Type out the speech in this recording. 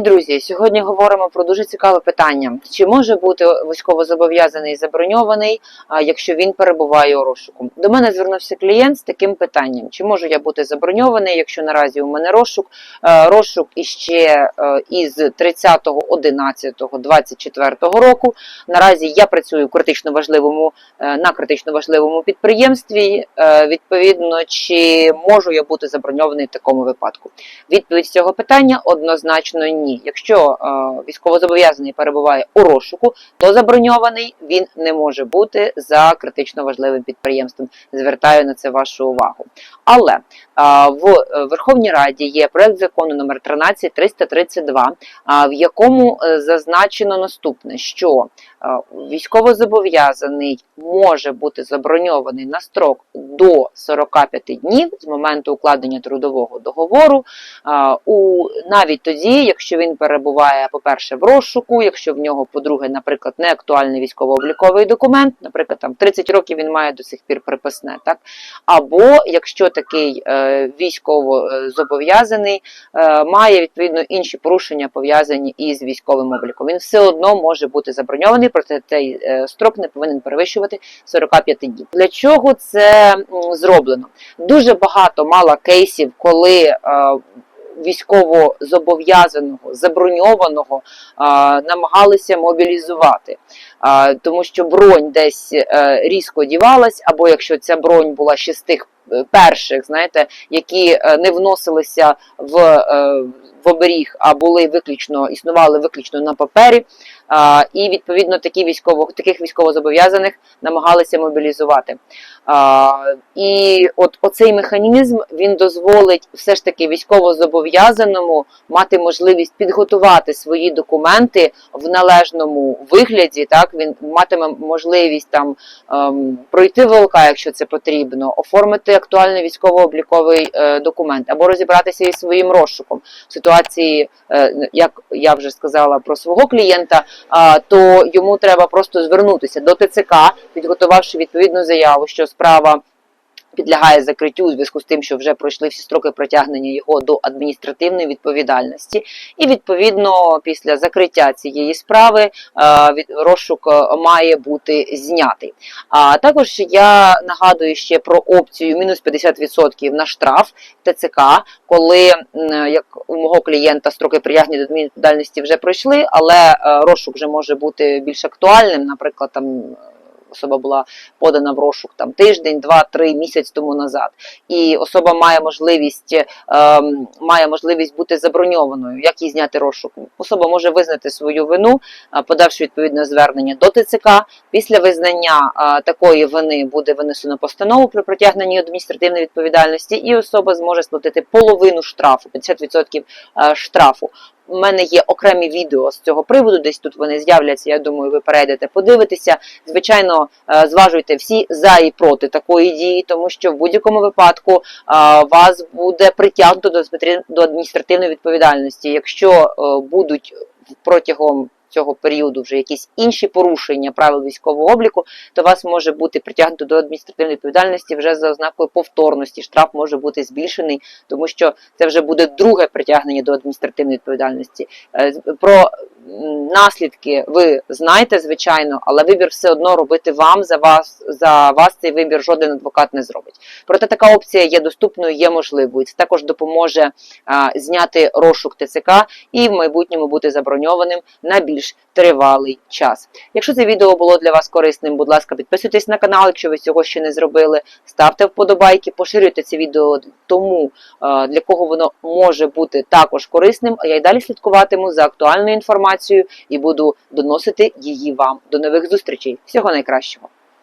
Друзі, сьогодні говоримо про дуже цікаве питання: чи може бути військовозобов'язаний заброньований, якщо він перебуває у розшуку? До мене звернувся клієнт з таким питанням: чи можу я бути заброньований, якщо наразі у мене розшук? Розшук іще із 30.11.24 року. Наразі я працюю критично важливому е, на критично важливому підприємстві. Е, Відповідно, чи можу я бути заброньований в такому випадку? Відповідь цього питання однозначно ні. Якщо е, військовозобов'язаний перебуває у розшуку, то заброньований він не може бути за критично важливим підприємством. Звертаю на це вашу увагу. Але е, в е, Верховній Раді є проект закону номер 13332, а, в якому е, зазначено наступне, що е, військовозобов'язаний може бути заброньований на строк до 45 днів з моменту укладення трудового договору, а, у навіть тоді, якщо він перебуває, по-перше, в розшуку, якщо в нього, по-друге, наприклад, не актуальний військово-обліковий документ, наприклад, там 30 років він має до сих пір приписне, так або якщо такий е, військово е, зобов'язаний е, має відповідно інші порушення пов'язані із військовим обліком, він все одно може бути заброньований, проте цей е, строк не повинен перевищувати 45 днів. Для чого це зроблено? Дуже багато мало кейсів, коли е, військово зобов'язаного, заброньованого намагалися мобілізувати, тому що бронь десь е, різко дівалась, або якщо ця бронь була ще з тих е, перших, знаєте, які е, не вносилися в, в оберіг, а були виключно існували виключно на папері. А, і відповідно такі військово, таких військовозобов'язаних намагалися мобілізувати. А, і от оцей механізм він дозволить все ж таки військовозобов'язаному мати можливість підготувати свої документи в належному вигляді. Так він матиме можливість там ем, пройти ВЛК, якщо це потрібно, оформити актуальний військово-обліковий е, документ або розібратися із своїм розшуком в ситуації, е, як я вже сказала про свого клієнта то йому треба просто звернутися до ТЦК, підготувавши відповідну заяву, що справа. Підлягає закриттю у зв'язку з тим, що вже пройшли всі строки притягнення його до адміністративної відповідальності, і відповідно після закриття цієї справи е, розшук е, має бути знятий. А також я нагадую ще про опцію мінус 50% на штраф ТЦК, коли як у мого клієнта строки притягнення до адмінвідповідальності вже пройшли, але е, розшук вже може бути більш актуальним, наприклад, там. Особа була подана в розшук там тиждень, два, три місяць тому назад, і особа має можливість ем, має можливість бути заброньованою. Як їй зняти розшук? Особа може визнати свою вину, подавши відповідне звернення до ТЦК. Після визнання а, такої вини буде винесено постанову про притягнення адміністративної відповідальності, і особа зможе сплатити половину штрафу, 50% е, штрафу. У мене є окремі відео з цього приводу, десь тут вони з'являться. Я думаю, ви перейдете, подивитеся. Звичайно, е, зважуйте всі за і проти такої дії, тому що в будь-якому випадку е, вас буде притягнуто до адміністративної відповідальності, якщо е, будуть протягом цього періоду вже якісь інші порушення правил військового обліку, то вас може бути притягнуто до адміністративної відповідальності вже за ознакою повторності. Штраф може бути збільшений, тому що це вже буде друге притягнення до адміністративної відповідальності. Е, Про наслідки ви знаєте, звичайно, але вибір все одно робити вам за вас за вас цей вибір жоден адвокат не зробить. Проте така опція є доступною, є можливою. Це також допоможе а, зняти розшук ТЦК і в майбутньому бути заброньованим на більш тривалий час. Якщо це відео було для вас корисним, будь ласка, підписуйтесь на канал, якщо ви цього ще не зробили. Ставте вподобайки, поширюйте це відео тому, а, для кого воно може бути також корисним. А я й далі слідкуватиму за актуальною інформацією і буду доносити її вам. До нових зустрічей. Всього найкращого.